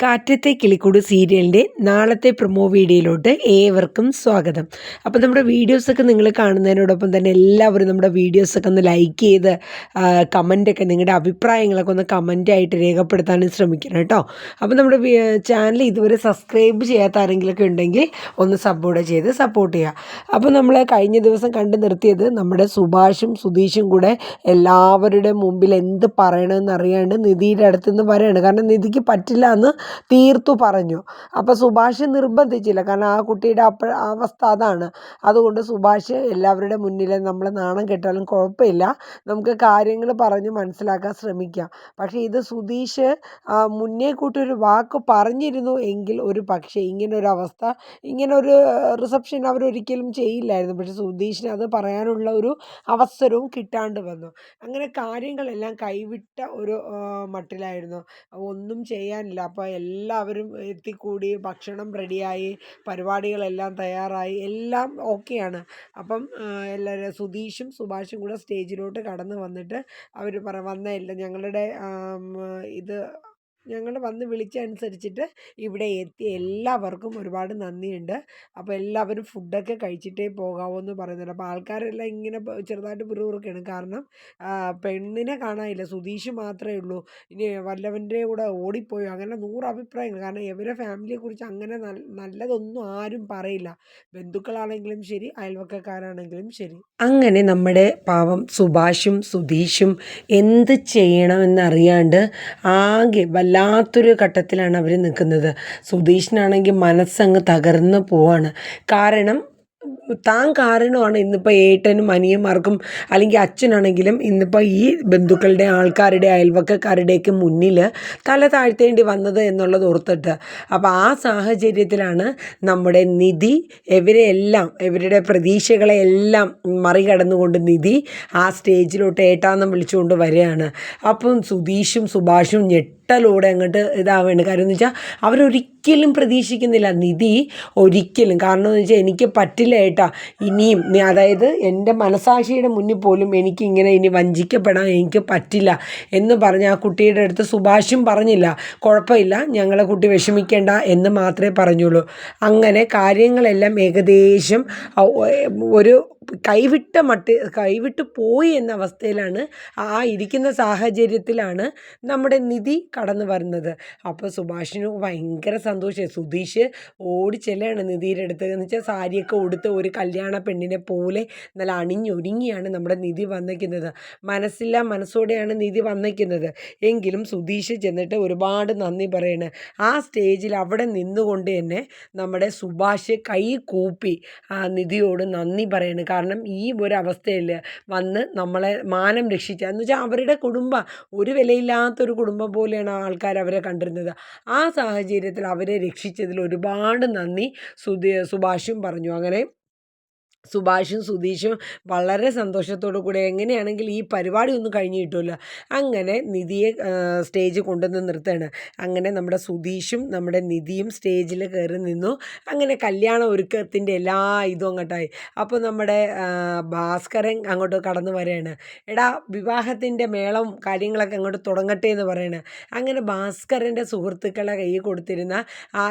കാറ്റത്തെ കിളിക്കൂട് സീരിയലിന്റെ നാളത്തെ പ്രൊമോ വീഡിയോയിലോട്ട് ഏവർക്കും സ്വാഗതം. അപ്പോൾ നമ്മുടെ വീഡിയോസൊക്കെ നിങ്ങൾ കാണുന്നതിനോടൊപ്പം തന്നെ എല്ലാവരും നമ്മുടെ വീഡിയോസൊക്കെ ഒന്ന് ലൈക്ക് ചെയ്ത് കമന്റൊക്കെ നിങ്ങളുടെ അഭിപ്രായങ്ങളൊക്കെ ഒന്ന് കമന്റായിട്ട് രേഖപ്പെടുത്താനും ശ്രമിക്കണം കേട്ടോ. അപ്പോൾ നമ്മുടെ ചാനൽ ഇതുവരെ സബ്സ്ക്രൈബ് ചെയ്യാത്ത ആരെങ്കിലുമൊക്കെ ഉണ്ടെങ്കിൽ ഒന്ന് സപ്പോർട്ട് ചെയ്ത് സപ്പോർട്ട് ചെയ്യുക അപ്പോൾ നമ്മൾ കഴിഞ്ഞ ദിവസം കണ്ടു നിർത്തിയത് നമ്മുടെ സുഭാഷും സുധീഷും കൂടെ എല്ലാവരുടെ മുമ്പിൽ എന്ത് പറയണമെന്ന് അറിയാണ്ട് നിധിയുടെ അടുത്തുനിന്ന് പറയാണ് കാരണം നിധിക്ക് പറ്റില്ല എന്ന് തീർത്തു പറഞ്ഞു. അപ്പോൾ സുഭാഷ് നിർബന്ധിച്ചില്ല. കാരണം ആ കുട്ടിയുടെ അപ്പ അവസ്ഥ അതാണ്. അതുകൊണ്ട് സുഭാഷ് എല്ലാവരുടെ മുന്നിൽ നമ്മൾ നാണം കെട്ടാലും കുഴപ്പമില്ല. നമുക്ക് കാര്യങ്ങൾ പറഞ്ഞ് മനസ്സിലാക്കാൻ ശ്രമിക്കാം. പക്ഷേ ഇത് സുധീഷ് മുന്നേ കൂട്ടി ഒരു വാക്ക് പറഞ്ഞിരുന്നു എങ്കിൽ ഒരു പക്ഷേ ഇങ്ങനൊരു അവസ്ഥ ഇങ്ങനൊരു റിസപ്ഷൻ അവരൊരിക്കലും ചെയ്യില്ലായിരുന്നു. പക്ഷെ സുധീഷിന് അത് പറയാനുള്ള ഒരു അവസരവും കിട്ടാണ്ട് വന്നു. അങ്ങനെ കാര്യങ്ങളെല്ലാം കൈവിട്ട ഒരു മട്ടിലായിരുന്നു. ഒന്നും ചെയ്യാനില്ല. അപ്പോൾ എല്ലാവരും എത്തിക്കൂടി ഭക്ഷണം റെഡിയായി പരിപാടികളെല്ലാം തയ്യാറായി എല്ലാം ഓക്കെയാണ്. അപ്പം എല്ലാവരും സുധീഷും സുഭാഷും കൂടെ സ്റ്റേജിലോട്ട് കടന്ന് വന്നിട്ട് അവർ പറ വന്നതല്ല ഞങ്ങളുടെ ഇത് ഞങ്ങൾ വന്ന് വിളിച്ച അനുസരിച്ചിട്ട് ഇവിടെ എത്തിയ എല്ലാവർക്കും ഒരുപാട് നന്ദിയുണ്ട്. അപ്പോൾ എല്ലാവരും ഫുഡൊക്കെ കഴിച്ചിട്ടേ പോകാവൂ എന്ന് പറയുന്നുണ്ട്. അപ്പോൾ ആൾക്കാരെല്ലാം ഇങ്ങനെ ചെറുതായിട്ട് പിറുപിറുക്കാണ്. കാരണം പെണ്ണിനെ കാണാനില്ല. സുധീഷ് മാത്രമേ ഉള്ളൂ. ഇനി വല്ലവന്റെ കൂടെ ഓടിപ്പോയോ? അങ്ങനെ നൂറ് അഭിപ്രായങ്ങൾ കാരണം ഇവരെ ഫാമിലിയെക്കുറിച്ച് അങ്ങനെ നല്ലതൊന്നും ആരും പറയില്ല. ബന്ധുക്കളാണെങ്കിലും ശരി അയൽവക്കക്കാരാണെങ്കിലും ശരി. അങ്ങനെ നമ്മുടെ പാവം സുഭാഷും സുധീഷും എന്ത് ചെയ്യണമെന്നറിയാണ്ട് ആകെ വല്ല വല്ലാത്തൊരു ഘട്ടത്തിലാണ് അവർ നിൽക്കുന്നത്. സുധീഷിനാണെങ്കിൽ മനസ്സങ്ങ് തകർന്ന് പോവാണ്. കാരണം താൻ കാരണമാണ് ഇന്നിപ്പോൾ ഏട്ടനും അനിയന്മാർക്കും അല്ലെങ്കിൽ അച്ഛനാണെങ്കിലും ഇന്നിപ്പോൾ ഈ ബന്ധുക്കളുടെ ആൾക്കാരുടെ അയൽവക്കക്കാരുടെയൊക്കെ മുന്നിൽ തല താഴ്ത്തേണ്ടി വന്നത് എന്നുള്ളത് ഓർത്തിട്ട്. അപ്പോൾ ആ സാഹചര്യത്തിലാണ് നമ്മുടെ നിധി ഇവരെയെല്ലാം ഇവരുടെ പ്രതീക്ഷകളെല്ലാം മറികടന്നുകൊണ്ട് നിധി ആ സ്റ്റേജിലോട്ട് ഏട്ടാന്നും വിളിച്ചുകൊണ്ട് വരികയാണ്. അപ്പം സുധീഷും സുഭാഷും ഞെട്ടലോടെ അങ്ങോട്ട് ഇതാവേണ്ട. കാര്യം എന്ന് വെച്ചാൽ അവരൊരിക്കലും പ്രതീക്ഷിക്കുന്നില്ല. നിധി ഒരിക്കലും. കാരണം എന്ന് വെച്ചാൽ എനിക്ക് പറ്റില്ല ഏട്ടാ. ഇനിയും അതായത് എന്റെ മനസാക്ഷിയുടെ മുന്നിൽ പോലും എനിക്ക് ഇങ്ങനെ ഇനി വഞ്ചിക്കപ്പെടാൻ എനിക്ക് പറ്റില്ല എന്ന് പറഞ്ഞ് ആ കുട്ടിയുടെ അടുത്ത് സുഭാഷും പറഞ്ഞില്ല. കുഴപ്പമില്ല. ഞങ്ങളെ കുട്ടി വിഷമിക്കേണ്ട എന്ന് മാത്രമേ പറഞ്ഞുള്ളൂ. അങ്ങനെ കാര്യങ്ങളെല്ലാം ഏകദേശം ഒരു കൈവിട്ട മട്ട് കൈവിട്ട് പോയി എന്ന അവസ്ഥയിലാണ് ആ ഇരിക്കുന്ന സാഹചര്യത്തിലാണ് നമ്മുടെ നിധി കടന്നു വരുന്നത്. അപ്പോൾ സുഭാഷിന് ഭയങ്കര സന്തോഷമായി സുധീഷ് ഓടി ചെല്ലാണ് നിധിയുടെ അടുത്ത്. എന്ന് വെച്ചാൽ സാരിയൊക്കെ ഉടുത്ത് ഒരു കല്യാണ പെണ്ണിനെ പോലെ നല്ല അണിഞ്ഞൊരുങ്ങിയാണ് നമ്മുടെ നിധി വന്നിരിക്കുന്നത് മനസ്സില്ല മനസ്സോടെയാണ് നിധി വന്നിരിക്കുന്നത് എങ്കിലും സുധീഷ് ചെന്നിട്ട് ഒരുപാട് നന്ദി പറയണ്. ആ സ്റ്റേജിൽ അവിടെ നിന്നുകൊണ്ട് തന്നെ നമ്മുടെ സുഭാഷ് കൈ കൂപ്പി ആ നിധിയോട് നന്ദി പറയണ്. കാരണം ഈ ഒരു അവസ്ഥയിൽ വന്ന് നമ്മളെ മാനം രക്ഷിച്ച എന്ന് വെച്ചാൽ അവരുടെ കുടുംബം ഒരു വിലയില്ലാത്തൊരു കുടുംബം പോലെയാണ് ആൾക്കാർ അവരെ കണ്ടിരുന്നത്. ആ സാഹചര്യത്തിൽ അവരെ രക്ഷിച്ചതിൽ ഒരുപാട് നന്ദി. സുധി സുഭാഷും പറഞ്ഞു. അങ്ങനെ സുഭാഷും സുധീഷും വളരെ സന്തോഷത്തോടു കൂടി എങ്ങനെയാണെങ്കിൽ ഈ പരിപാടി ഒന്നും കഴിഞ്ഞ് കിട്ടുമല്ലോ അങ്ങനെ നിധിയെ സ്റ്റേജ് കൊണ്ടുവന്ന് നിർത്തുകയാണ്. അങ്ങനെ നമ്മുടെ സുധീഷും നമ്മുടെ നിധിയും സ്റ്റേജിൽ കയറി നിന്നു. അങ്ങനെ കല്യാണ ഒരുക്കത്തിന്റെ എല്ലാ ഇതും അങ്ങോട്ടായി. അപ്പോൾ നമ്മുടെ ഭാസ്കരൻ അങ്ങോട്ട് കടന്നു വരികയാണ്. എടാ വിവാഹത്തിന്റെ മേളം കാര്യങ്ങളൊക്കെ അങ്ങോട്ട് തുടങ്ങട്ടെ എന്ന് പറയണ. അങ്ങനെ ഭാസ്കരന്റെ സുഹൃത്തുക്കളെ കൈ കൊടുത്തിരുന്ന ആ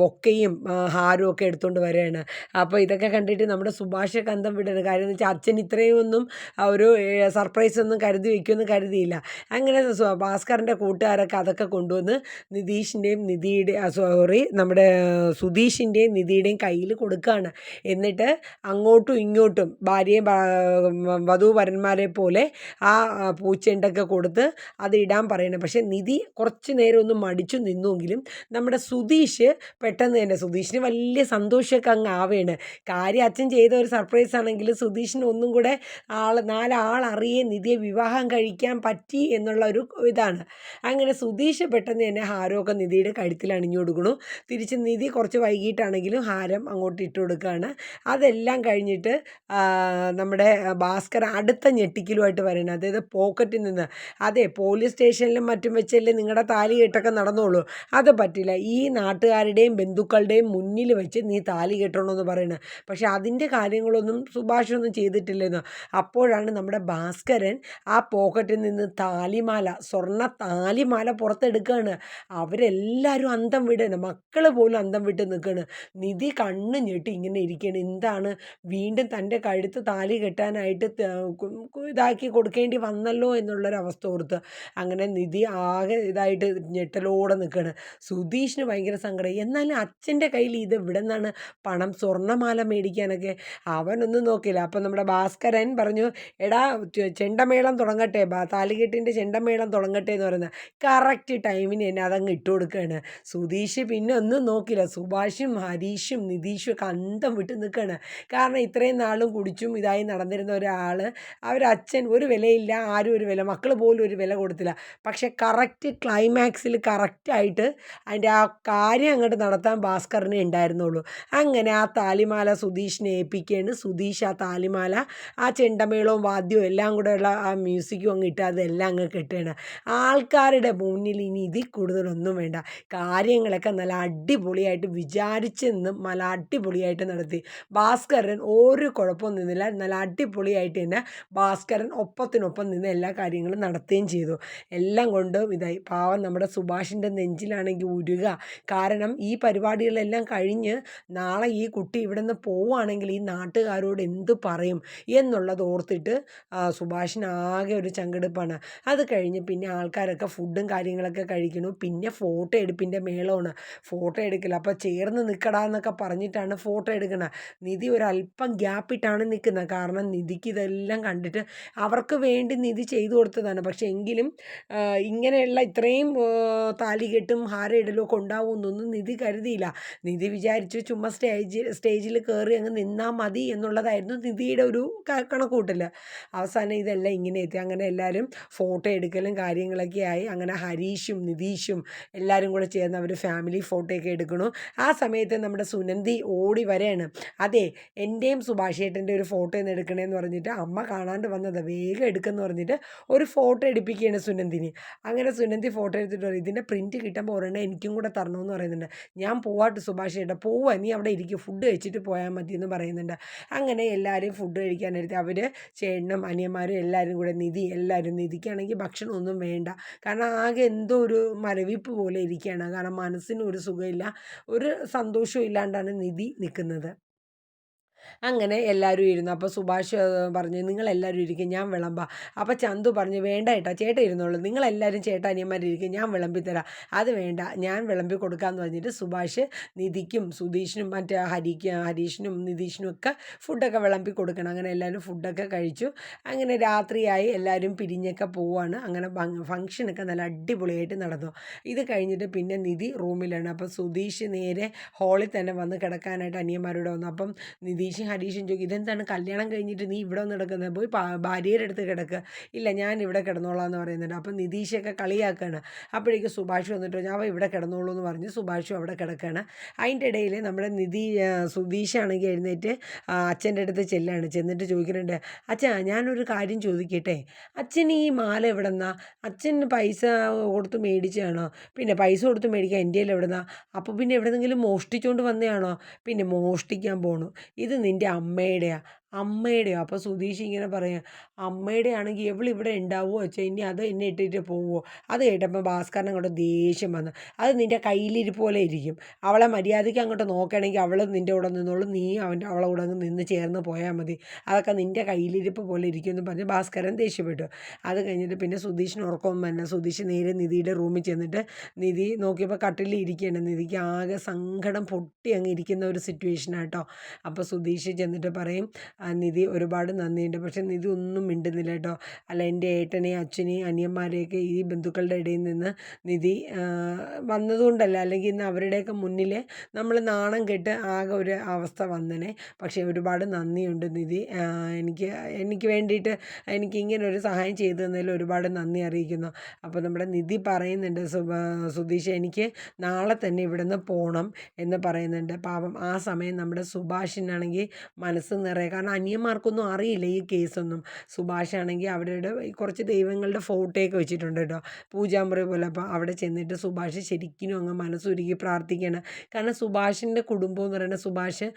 ബൊക്കയും ഹാരും ഒക്കെ എടുത്തുകൊണ്ട് വരികയാണ്. അപ്പോൾ ഇതൊക്കെ കണ്ടിട്ട് നമ്മുടെ സുഭാഷ് കന്തം കാര്യം എന്ന് വെച്ചാൽ അച്ഛൻ ഇത്രയും ഒന്നും ഒരു സർപ്രൈസ് ഒന്നും കരുതി വയ്ക്കുമെന്ന് കരുതിയില്ല. അങ്ങനെ ഭാസ്കറിന്റെ കൂട്ടുകാരൊക്കെ അതൊക്കെ കൊണ്ടുവന്ന് നിതീഷിന്റെയും നിധിയുടെ സോറി നമ്മുടെ സുധീഷിന്റെയും നിധിയുടെയും കയ്യിൽ കൊടുക്കുകയാണ്. എന്നിട്ട് അങ്ങോട്ടും ഇങ്ങോട്ടും ഭാര്യയും വധുവരന്മാരെ പോലെ ആ പൂച്ചെണ്ടൊക്കെ കൊടുത്ത് അത് ഇടാൻ പറയണം പക്ഷേ നിധി കുറച്ച് നേരം ഒന്ന് മടിച്ചു നിന്നുവെങ്കിലും നമ്മുടെ സുധീഷ് പെട്ടെന്ന് തന്നെ സുധീഷിന് വലിയ സന്തോഷമൊക്കെ അങ്ങ് ആവുകയാണ്. കാര്യം അച്ഛൻ ചെയ്ത ചെയ്ത ഒരു സർപ്രൈസ് ആണെങ്കിൽ സുധീഷിന് ഒന്നും കൂടെ ആൾ അറിയേ നിധിയെ വിവാഹം കഴിക്കാൻ പറ്റി എന്നുള്ള ഒരു ഇതാണ്. അങ്ങനെ സുധീഷ് പെട്ടെന്ന് തന്നെ ഹാരമൊക്കെ നിധിയുടെ കഴുത്തിൽ അണിഞ്ഞു കൊടുക്കണു തിരിച്ച് നിധി കുറച്ച് വൈകിട്ടാണെങ്കിലും ഹാരം അങ്ങോട്ട് ഇട്ട് കൊടുക്കുകയാണ്. അതെല്ലാം കഴിഞ്ഞിട്ട് നമ്മുടെ ഭാസ്കർ അടുത്ത ഞെട്ടിക്കലുമായിട്ട് വരണം അതായത് പോക്കറ്റിൽ നിന്ന് അതെ പോലീസ് സ്റ്റേഷനിലും മറ്റും വെച്ചല്ലേ നിങ്ങളുടെ താലി കെട്ടൊക്കെ നടന്നോളൂ. അത് പറ്റില്ല. ഈ നാട്ടുകാരുടെയും ബന്ധുക്കളുടെയും മുന്നിൽ വെച്ച് നീ താലി കെട്ടണമെന്ന് പറയുന്നത് പക്ഷേ അതിന്റെ കാര്യങ്ങളൊന്നും സുഭാഷൊന്നും ചെയ്തിട്ടില്ലെന്ന്. അപ്പോഴാണ് നമ്മുടെ ഭാസ്കരൻ ആ പോക്കറ്റിൽ നിന്ന് താലിമാല സ്വർണ താലിമാല പുറത്തെടുക്കുകയാണ്. അവരെല്ലാവരും അന്തം വിടുകയാണ് മക്കൾ പോലും അന്തം വിട്ട് നിൽക്കുകയാണ്. നിധി കണ്ണ് ഞെട്ടി ഇങ്ങനെ ഇരിക്കുകയാണ്. എന്താണ് വീണ്ടും തന്റെ കഴുത്ത് താലി കെട്ടാനായിട്ട് ഇതാക്കി കൊടുക്കേണ്ടി വന്നല്ലോ എന്നുള്ളൊരവസ്ഥ ഓർത്ത് അങ്ങനെ നിധി ആകെ ഇതായിട്ട് ഞെട്ടലോടെ നിൽക്കുകയാണ്. സുധീഷിന് ഭയങ്കര സങ്കടം എന്നാലും അച്ഛന്റെ കയ്യിൽ ഇത് ഇവിടെ നിന്നാണ് പണം സ്വർണമാല മേടിക്കാനൊക്കെ അവനൊന്നും നോക്കിയില്ല. അപ്പം നമ്മുടെ ഭാസ്കരൻ പറഞ്ഞു എടാ ചെണ്ടമേളം തുടങ്ങട്ടെ താലികെട്ടിന്റെ ചെണ്ടമേളം തുടങ്ങട്ടെ എന്ന് പറയുന്നത് കറക്റ്റ് ടൈമിന് തന്നെ അതങ്ങ് ഇട്ട് കൊടുക്കുകയാണ് സുധീഷ് പിന്നെ ഒന്നും നോക്കില്ല സുഭാഷും ഹരീഷും നിതീഷും ഒക്കെ അന്തം വിട്ട് നിൽക്കുകയാണ്. കാരണം ഇത്രയും നാളും കുടിച്ചും ഇതായി നടന്നിരുന്ന ഒരാൾ അവരച്ഛൻ ഒരു വിലയില്ല ആരും ഒരു വില മക്കൾ പോലും ഒരു വില കൊടുത്തില്ല. പക്ഷേ കറക്റ്റ് ക്ലൈമാക്സിൽ കറക്റ്റായിട്ട് അതിന്റെ ആ കാര്യം അങ്ങോട്ട് നടത്താൻ ഭാസ്കറിനെ ഉണ്ടായിരുന്നുള്ളൂ. അങ്ങനെ ആ താലിമാല സുധീഷിനെ ഏൽപ്പിക്കുകയാണ് സുധീഷ് ആ താലിമാല ആ ചെണ്ടമേളവും വാദ്യവും എല്ലാം കൂടെയുള്ള ആ മ്യൂസിക്കും അങ്ങ് ഇട്ട് അതെല്ലാം അങ്ങ് കെട്ടുകയാണ്. ആൾക്കാരുടെ മുന്നിൽ ഇനി ഇതിൽ കൂടുതലൊന്നും വേണ്ട. കാര്യങ്ങളൊക്കെ നല്ല അടിപൊളിയായിട്ട് വിചാരിച്ചെന്നും നല്ല അടിപൊളിയായിട്ട് നടത്തി. ഭാസ്കരൻ ഒരു കുഴപ്പവും നിന്നില്ല. നല്ല അടിപൊളിയായിട്ട് തന്നെ ഭാസ്കരൻ ഒപ്പത്തിനൊപ്പം നിന്ന് എല്ലാ കാര്യങ്ങളും നടത്തുകയും ചെയ്തു. എല്ലാം കൊണ്ടും ഇതായി. പാവം നമ്മുടെ സുഭാഷിന്റെ നെഞ്ചിലാണെങ്കിൽ ഉരുക. കാരണം ഈ പരിപാടികളെല്ലാം കഴിഞ്ഞ് നാളെ ഈ കുട്ടി ഇവിടെ നിന്ന് പോവുകയാണെങ്കിൽ ഈ നാട്ടുകാരോട് എന്ത് പറയും എന്നുള്ളത് ഓർത്തിട്ട് സുഭാഷിന് ആകെ ഒരു ചങ്കെടുപ്പാണ്. അത് കഴിഞ്ഞ് പിന്നെ ആൾക്കാരൊക്കെ ഫുഡും കാര്യങ്ങളൊക്കെ കഴിക്കണു പിന്നെ ഫോട്ടോ എടുപ്പിന്റെ മേളമാണ്. ഫോട്ടോ എടുക്കില്ല അപ്പോൾ ചേർന്ന് നിൽക്കടാ എന്നൊക്കെ പറഞ്ഞിട്ടാണ് ഫോട്ടോ എടുക്കുന്നത് നിധി ഒരല്പം ഗ്യാപ്പിട്ടാണ് നിൽക്കുന്നത് കാരണം നിധിക്ക് ഇതെല്ലാം കണ്ടിട്ട് അവർക്ക് വേണ്ടി നിധി ചെയ്തു കൊടുത്തതാണ്. പക്ഷേ എങ്കിലും ഇങ്ങനെയുള്ള ഇത്രയും താലികെട്ടും ഹാരയിടലും ഒക്കെ ഉണ്ടാവുമെന്നൊന്നും നിധി കരുതിയില്ല. നിധി വിചാരിച്ചു ചുമ്മാ സ്റ്റേജ് സ്റ്റേജിൽ കയറി അങ്ങ് നിന്നാൽ മതി എന്നുള്ളതായിരുന്നു നിധിയുടെ ഒരു കണക്കൂട്ടൽ അവസാനം ഇതെല്ലാം ഇങ്ങനെ എത്തി. അങ്ങനെ എല്ലാവരും ഫോട്ടോ എടുക്കലും കാര്യങ്ങളൊക്കെ ആയി. അങ്ങനെ ഹരീഷും നിതീഷും എല്ലാവരും കൂടെ ചേർന്ന് അവർ ഫാമിലി ഫോട്ടോ ഫോട്ടോയൊക്കെ എടുക്കണു. ആ സമയത്ത് നമ്മുടെ സുനന്ദി ഓടി വരെയാണ്. അതെ എന്റെയും സുഭാഷേട്ടന്റെ ഒരു ഫോട്ടോ ഒന്ന് എടുക്കണേന്ന് പറഞ്ഞിട്ട് അമ്മ കാണാണ്ട് വന്നത്. വേഗം എടുക്കുമെന്ന് പറഞ്ഞിട്ട് ഒരു ഫോട്ടോ എടുപ്പിക്കുകയാണ് സുനന്ദിനി. അങ്ങനെ സുനന്ദി ഫോട്ടോ എടുത്തിട്ട് പറയും ഇതിന്റെ പ്രിന്റ് കിട്ടുമ്പോൾ ഒരെണ്ണം എനിക്കും കൂടെ തരണമെന്ന് പറയുന്നുണ്ട്. ഞാൻ പോവാട്ട് സുഭാഷേട്ട പോവാ. നീ അവിടെ ഇരിക്കും. ഫുഡ് കഴിച്ചിട്ട് പോയാൽ മതി എന്ന് പറയുന്നുണ്ട്. അങ്ങനെ എല്ലാവരും ഫുഡ് കഴിക്കാനെടുത്ത് അവർ ചേട്ടനും അനിയന്മാരും എല്ലാവരും കൂടെ നിധി എല്ലാവരും നിധിക്കാണെങ്കിൽ ഭക്ഷണമൊന്നും വേണ്ട. കാരണം ആകെ എന്തോ ഒരു മരവിപ്പ് പോലെ ഇരിക്കുകയാണ്. കാരണം മനസ്സിന് ഒരു സുഖമില്ല. ഒരു സന്തോഷവും ഇല്ലാണ്ടാണ് നിധി നിൽക്കുന്നത്. അങ്ങനെ എല്ലാവരും ഇരുന്നു. അപ്പോൾ സുഭാഷ് പറഞ്ഞു നിങ്ങളെല്ലാവരും ഇരിക്കും ഞാൻ വിളമ്പാം. അപ്പോൾ ചന്തു പറഞ്ഞു വേണ്ട ഏട്ടാ ചേട്ടൻ ഇരുന്നോളൂ. നിങ്ങളെല്ലാവരും ചേട്ടാ അനിയന്മാരിരിക്കും ഞാൻ വിളമ്പിത്തരാം അത് വേണ്ട ഞാൻ വിളമ്പി കൊടുക്കാമെന്ന് പറഞ്ഞിട്ട് സുഭാഷ് നിധിക്കും സുധീഷിനും മറ്റേ ഹരിക്ക് ഹരീഷിനും നിതീഷിനും ഒക്കെ ഫുഡൊക്കെ വിളമ്പി കൊടുക്കണം. അങ്ങനെ എല്ലാവരും ഫുഡൊക്കെ കഴിച്ചു. അങ്ങനെ രാത്രിയായി എല്ലാവരും പിരിഞ്ഞൊക്കെ പോവാണ്. അങ്ങനെ ഫങ്ഷനൊക്കെ നല്ല അടിപൊളിയായിട്ട് നടന്നു. ഇത് കഴിഞ്ഞിട്ട് പിന്നെ നിധി റൂമിലാണ്. അപ്പോൾ സുധീഷ് നേരെ ഹാളിൽ തന്നെ വന്ന് കിടക്കാനായിട്ട് അനിയന്മാരോട് വന്നു. അപ്പം നിതീഷ് ഹരീഷും ചോദിക്കും ഇതെന്താണ്? കല്യാണം കഴിഞ്ഞിട്ട് നീ ഇവിടെ വന്ന് കിടക്കുന്നത് പോയി ഭാര്യയുടെ അടുത്ത് കിടക്കുക ഇല്ല ഞാൻ ഇവിടെ കിടന്നോളാം എന്ന് പറയുന്നുണ്ട്. അപ്പം നിതീഷൊക്കെ കളിയാക്കുകയാണ് അപ്പോഴേക്കും സുഭാഷ് വന്നിട്ട് ഞാൻ ഇവിടെ കിടന്നോളൂ എന്ന് പറഞ്ഞ് സുഭാഷും അവിടെ കിടക്കുകയാണ് അതിന്റെ ഇടയിൽ നമ്മുടെ നിധി സുധീഷാണെങ്കിൽ എഴുന്നേറ്റ് അച്ഛന്റെ അടുത്ത് ചെല്ലാണ്. ചെന്നിട്ട് ചോദിക്കുന്നുണ്ട് അച്ഛാ ഞാനൊരു കാര്യം ചോദിക്കട്ടെ? അച്ഛൻ ഈ മാല എവിടെ നിന്നാ അച്ഛൻ പൈസ കൊടുത്ത് മേടിച്ചാണോ പിന്നെ പൈസ കൊടുത്ത് മേടിക്കാൻ എന്റെ എവിടെ നിന്നാ അപ്പോൾ പിന്നെ എവിടെന്നെങ്കിലും മോഷ്ടിച്ചുകൊണ്ട് വന്നതാണോ? പിന്നെ മോഷ്ടിക്കാൻ പോണു. ഇത് നിന്റെ അമ്മയുടെയാണ് അമ്മയുടെയോ? അപ്പോൾ സുധീഷ് ഇങ്ങനെ പറയാം അമ്മയുടെ ആണെങ്കിൽ ഇവിടെ ഉണ്ടാവുമോ വെച്ചാൽ ഇനി അത് എന്നെ ഇട്ടിട്ട് പോവുമോ അത് കേട്ടപ്പോൾ ഭാസ്കരൻ അങ്ങോട്ട് ദേഷ്യം വന്നു. അത് നിന്റെ കയ്യിലിരിപ്പ് പോലെ ഇരിക്കും. അവളെ മര്യാദയ്ക്ക് അങ്ങോട്ട് നോക്കുകയാണെങ്കിൽ അവൾ നിന്റെ കൂടെ നിന്നോളൂ. നീ അവന്റെ അവളെ കൂടെ നിന്ന് ചേർന്ന് പോയാൽ മതി. അതൊക്കെ നിന്റെ കയ്യിലിരിപ്പ് പോലെ ഇരിക്കും എന്ന് പറഞ്ഞ് ഭാസ്കരൻ ദേഷ്യപ്പെട്ടു. അത് കഴിഞ്ഞിട്ട് പിന്നെ സുധീഷിന് ഉറക്കവും തന്നെ സുധീഷ് നേരെ നിധിയുടെ റൂമിൽ ചെന്നിട്ട് നിധി നോക്കിയപ്പോൾ കട്ടിലിൽ ഇരിക്കുകയാണ്. നിധിക്ക് ആകെ സങ്കടം പൊട്ടി അങ്ങ് ഇരിക്കുന്ന ഒരു സിറ്റുവേഷനാട്ടോ അപ്പോൾ സുധീഷ് ചെന്നിട്ട് പറയും നിധി ഒരുപാട് നന്ദിയുണ്ട്. പക്ഷേ നിധി ഒന്നും മിണ്ടുന്നില്ല കേട്ടോ. അല്ല എന്റെ ഏട്ടനെയും അച്ഛനെയും അനിയന്മാരെയൊക്കെ ഈ ബന്ധുക്കളുടെ ഇടയിൽ നിന്ന് നിധി വന്നതുകൊണ്ടല്ല. അല്ലെങ്കിൽ ഇന്ന് അവരുടെയൊക്കെ മുന്നിൽ നമ്മൾ നാണം കെട്ട് ആകെ ഒരു അവസ്ഥ വന്നനെ. പക്ഷേ ഒരുപാട് നന്ദിയുണ്ട് നിധി. എനിക്ക് എനിക്ക് വേണ്ടിയിട്ട് എനിക്ക് ഇങ്ങനെ ഒരു സഹായം ചെയ്തു തന്നതിൽ ഒരുപാട് നന്ദി അറിയിക്കുന്നു. അപ്പോൾ നമ്മുടെ നിധി പറയുന്നുണ്ട് സുധീഷ് എനിക്ക് നാളെ തന്നെ ഇവിടെ നിന്ന് പോകണം എന്ന് പറയുന്നുണ്ട്. പാപം ആ സമയം നമ്മുടെ സുഭാഷിനാണെങ്കിൽ മനസ്സ് നിറയെ കാരണം കാരണം അനിയന്മാർക്കൊന്നും അറിയില്ല ഈ കേസൊന്നും. സുഭാഷാണെങ്കിൽ അവരുടെ ഈ കുറച്ച് ദൈവങ്ങളുടെ ഫോട്ടോയൊക്കെ വെച്ചിട്ടുണ്ട് കേട്ടോ. പൂജാമുറി പോലെ. അപ്പോൾ അവിടെ ചെന്നിട്ട് സുഭാഷ് ശരിക്കും അങ്ങ് മനസ്സുരുക്കി പ്രാർത്ഥിക്കുകയാണ്. കാരണം സുഭാഷിന്റെ കുടുംബം എന്ന് പറയുന്നത് സുഭാഷ്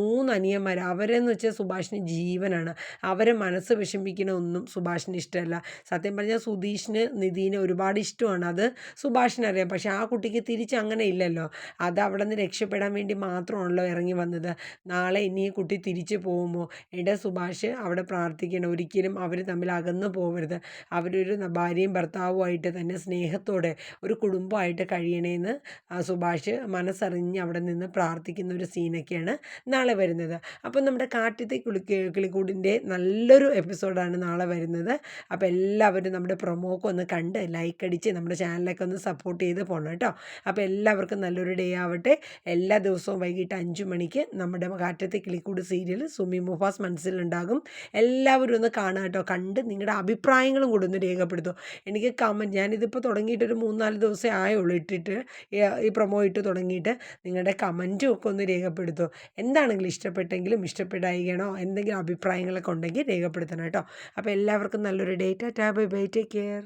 മൂന്ന് അനിയന്മാർ അവരെന്ന് വെച്ചാൽ സുഭാഷിന് ജീവനാണ്. അവരെ മനസ്സ് വിഷമിക്കണ ഒന്നും സുഭാഷിന് ഇഷ്ടമല്ല. സത്യം പറഞ്ഞാൽ സുധീഷിന് നിധീനെ ഒരുപാട് ഇഷ്ടമാണ്. അത് സുഭാഷിനറിയാം. പക്ഷേ ആ കുട്ടിക്ക് തിരിച്ച് അങ്ങനെ ഇല്ലല്ലോ. അത് അവിടെ നിന്ന് രക്ഷപ്പെടാൻ വേണ്ടി മാത്രമാണല്ലോ ഇറങ്ങി വന്നത്. നാളെ ഇനി ഈ കുട്ടി തിരിച്ചു പോകുമോ? എന്റെ സുഭാഷ് അവിടെ പ്രാർത്ഥിക്കണം ഒരിക്കലും അവർ തമ്മിൽ അകന്നു പോകരുത് അവരൊരു ഭാര്യയും ഭർത്താവുമായിട്ട് തന്നെ സ്നേഹത്തോടെ ഒരു കുടുംബമായിട്ട് കഴിയണേന്ന് സുഭാഷ് മനസ്സറിഞ്ഞ് അവിടെ നിന്ന് പ്രാർത്ഥിക്കുന്ന ഒരു സീനൊക്കെയാണ് നാളെ വരുന്നത്. അപ്പം നമ്മുടെ കാട്ടിത്തെ കിളി കിളിക്കൂടിന്റെ നല്ലൊരു എപ്പിസോഡാണ് നാളെ വരുന്നത്. അപ്പോൾ എല്ലാവരും നമ്മുടെ പ്രൊമോക്ക് ഒന്ന് കണ്ട് ലൈക്ക് അടിച്ച് നമ്മുടെ ചാനലൊക്കെ ഒന്ന് സപ്പോർട്ട് ചെയ്ത് പോകണം കേട്ടോ. അപ്പോൾ എല്ലാവർക്കും നല്ലൊരു ഡേ ആവട്ടെ. എല്ലാ ദിവസവും വൈകിട്ട് അഞ്ച് മണിക്ക് നമ്മുടെ കാറ്റത്തെ കിളിക്കൂട് സീരിയൽ സുമി മുഫാസ് മനസ്സിലുണ്ടാകും. എല്ലാവരും ഒന്ന് കാണുക കേട്ടോ. കണ്ട് നിങ്ങളുടെ അഭിപ്രായങ്ങളും കൂടെ ഒന്ന് രേഖപ്പെടുത്തും എനിക്ക് കമന്റ് ഞാനിതിപ്പോൾ തുടങ്ങിയിട്ടൊരു മൂന്നാൽ ദിവസമേ ആയുള്ളൂ ഇട്ടിട്ട് ഈ- ഈ പ്രൊമോ ഇട്ട് തുടങ്ങിയിട്ട്. നിങ്ങളുടെ കമന്റും ഒക്കെ ഒന്ന് രേഖപ്പെടുത്തും എന്താണെങ്കിലും ഇഷ്ടപ്പെട്ടെങ്കിലും ഇഷ്ടപ്പെടായിക്കണോ എന്തെങ്കിലും അഭിപ്രായങ്ങളൊക്കെ ഉണ്ടെങ്കിൽ രേഖപ്പെടുത്തണം കേട്ടോ. അപ്പോൾ എല്ലാവർക്കും നല്ലൊരു ഡേറ്റ് ടാബ് ബൈ ബൈ ടേക്ക് കെയർ